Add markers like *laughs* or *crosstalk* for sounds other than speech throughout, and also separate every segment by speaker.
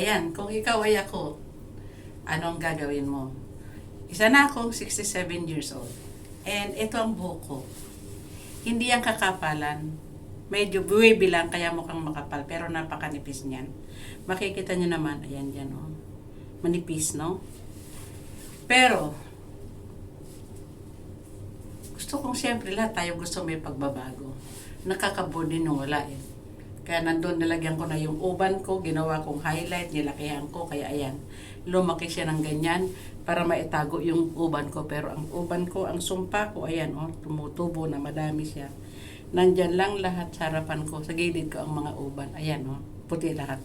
Speaker 1: Ayan, kung ikaw ay ako, ano ang gagawin mo? Isa na akong 67 years old. And ito ang buhok ko. Hindi yan kakapalan. Medyo buwibi lang, kaya mukhang makapal. Pero napakanipis niyan. Makikita niyo naman, ayan dyan, oh. Manipis, no? Pero, gusto kong siyempre lahat tayo gusto may pagbabago. Nakakabody nung wala eh. Kaya nandun nilagyan ko na yung uban ko, ginawa kong highlight, nilakihan ko, kaya ayan, lumaki siya ng ganyan para maitago yung uban ko. Pero ang uban ko, ang sumpa ko, ayan, oh, tumutubo na madami siya. Nandyan lang lahat sa harapan ko, sa gilid ko ang mga uban. Ayan, oh, puti lahat.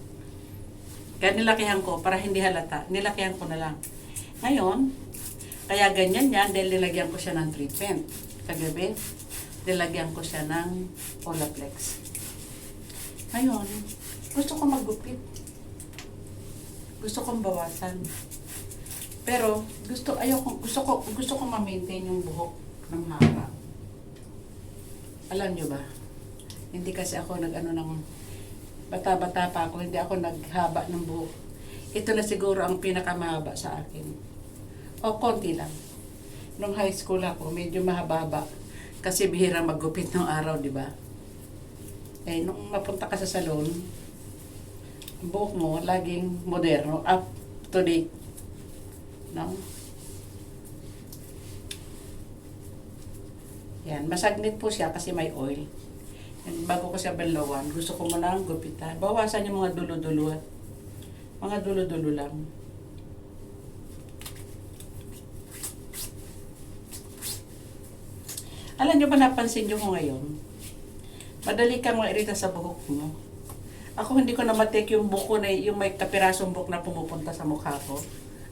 Speaker 1: Kaya nilakihan ko, para hindi halata, nilakihan ko na lang. Ngayon, kaya ganyan yan, dahil nilagyan ko siya ng treatment. Kagabi, nilagyan ko siya ng Olaplex. Ngayon, gusto ko maggupit. Gusto kong bawasan. Pero, gusto, ayoko, gusto ko, gusto ko ma-maintain yung buhok ng haba. Alam nyo ba? Hindi kasi ako nag-ano ng, bata-bata pa ako, hindi ako naghaba ng buhok. Ito na siguro ang pinakamahaba sa akin. O, konti lang. Nung high school ako, medyo mahaba Kasi bihira maggupit ng araw, di ba? Eh, nung mapunta ka sa salon, ang buhok mo, laging moderno, up to date. No? Yan, masagnit po siya kasi may oil. And bago ko siya banlawan, gusto ko muna ang gupitan. Bawasan yung mga dulo-dulo. Mga dulo-dulo lang. Alam nyo ba napansin nyo ko ngayon? Madali kang mairita sa buhok mo. Ako hindi ko na matik yung buko na yung may kapirasong buhok na pumupunta sa mukha ko.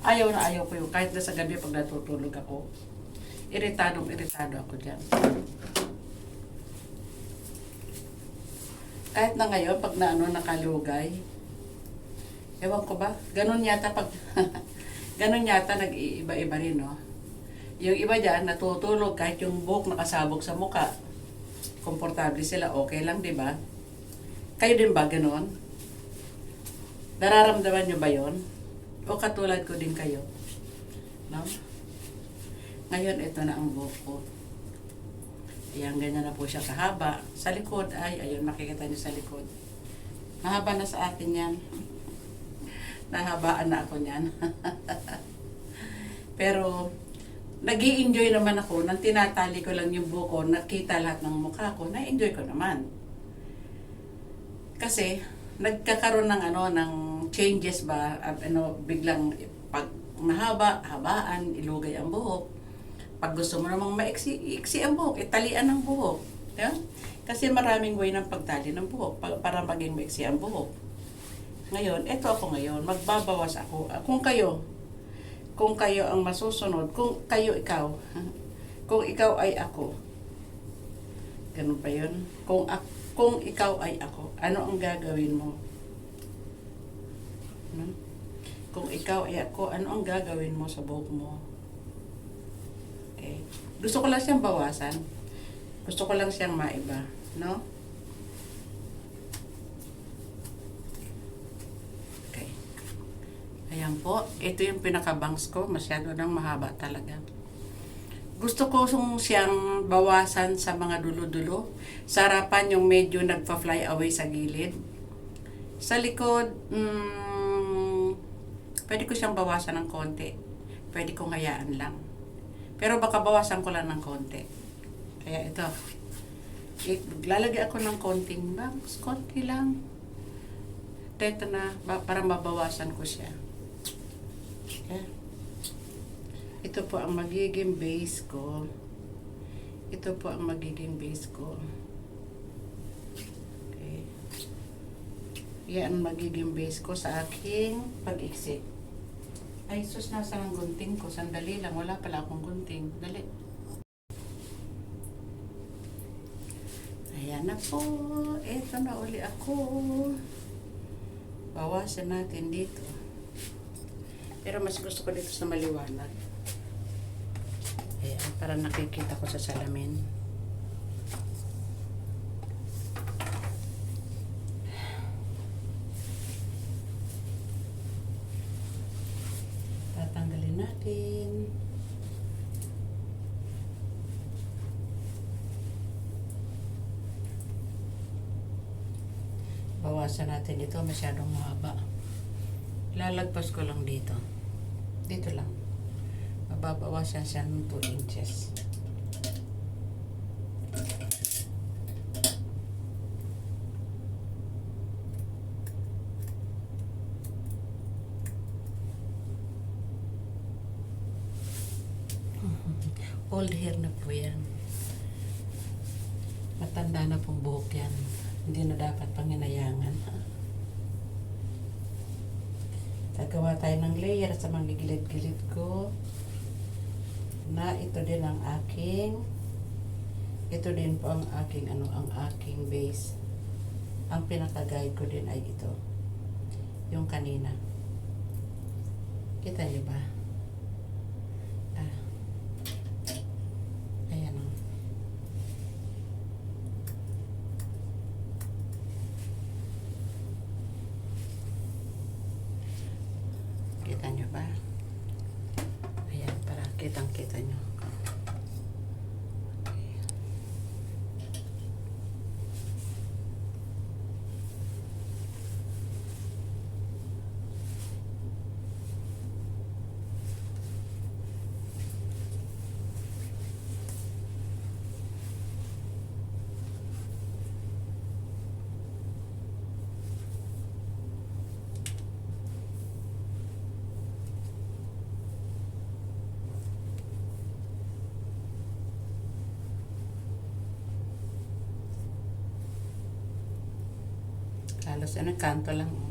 Speaker 1: Ayaw na ayaw ko yung kahit na sa gabi pag natutulog ako. Iritadong iritado ako dyan. Kahit na ngayon, pag na ano, nakalugay, ewan ko ba, ganun yata pag, *laughs* ganun yata nag-iiba-iba rin, no? Yung iba dyan, natutulog kahit yung buhok nakasabog sa muka. Komportable sila, okay lang, di ba? Kayo din ba ganun? Nararamdaman nyo ba yon? O katulad ko din kayo? No? Ngayon, ito na ang buhok ko. Ayan, ganyan na po siya kahaba. Sa likod, ay, ayun, makikita niyo sa likod. Mahaba na sa akin yan. *laughs* Nahabaan na ako niyan. *laughs* Pero, nag enjoy naman ako nang tinatali ko lang yung buko, nakita lahat ng mukha ko, na-enjoy ko naman. Kasi, nagkakaroon ng ano, ng changes ba, ano, biglang pag mahaba, habaan, ilugay ang buhok. Pag gusto mo namang maiksi, iksi ang buhok, italian ang buhok. Yeah? Kasi maraming way ng pagtali ng buhok pa- para maging maiksi ang buhok. Ngayon, eto ako ngayon, magbabawas ako. Kung kayo, kung kayo ang masusunod, kung kayo ikaw, kung ikaw ay ako, ganun pa yun? Kung, kung ikaw ay ako, ano ang gagawin mo? No? Kung ikaw ay ako, ano ang gagawin mo sa buhok mo? Okay. Gusto ko lang siyang bawasan. Gusto ko lang siyang maiba. No? Okay. Ayan po. Ito yung pinaka-bangs ko. Masyado nang mahaba talaga. Gusto ko siyang bawasan sa mga dulo-dulo. Sa harapan yung medyo nagpa-fly away sa gilid. Sa likod, mm, pwede ko siyang bawasan ng konti. Pwede kong hayaan lang. Pero baka bawasan ko lang ng konti. Kaya ito. Lalagay ako ng konting bangs. Konti lang. Ito na, ba- para mabawasan ko siya. Okay. Ito po ang magiging base ko. Ito po ang magiging base ko. Okay. Yan ang magiging base ko sa aking pag-iksik. Ay, sus, nasa ang gunting ko. Sandali lang. Wala pala akong gunting. Dali. Ayan na po. Ito na uli ako. Bawasan natin dito. Pero mas gusto ko dito sa maliwanag. Ayan, para nakikita ko sa salamin. Tatanggalin natin. Bawasan natin ito, masyadong mahaba. Lalagpas ko lang dito. Dito lang. Mababawasan siya ng 2 inches. *laughs* Old hair na po yan. Matanda na pong buhok yan. Hindi na dapat panginayangan. Gagawa tayo ng layer sa mga gilid-gilid ko. Na ito din ang aking ito din po ang aking ano ang aking base. Ang pinaka-guide ko din ay ito. Yung kanina. Kita niyo ba? Ah. Ayan o. Kita nyo ba? Ayan, para kitang-kita nyo. Okay. Halos ano, kanto lang.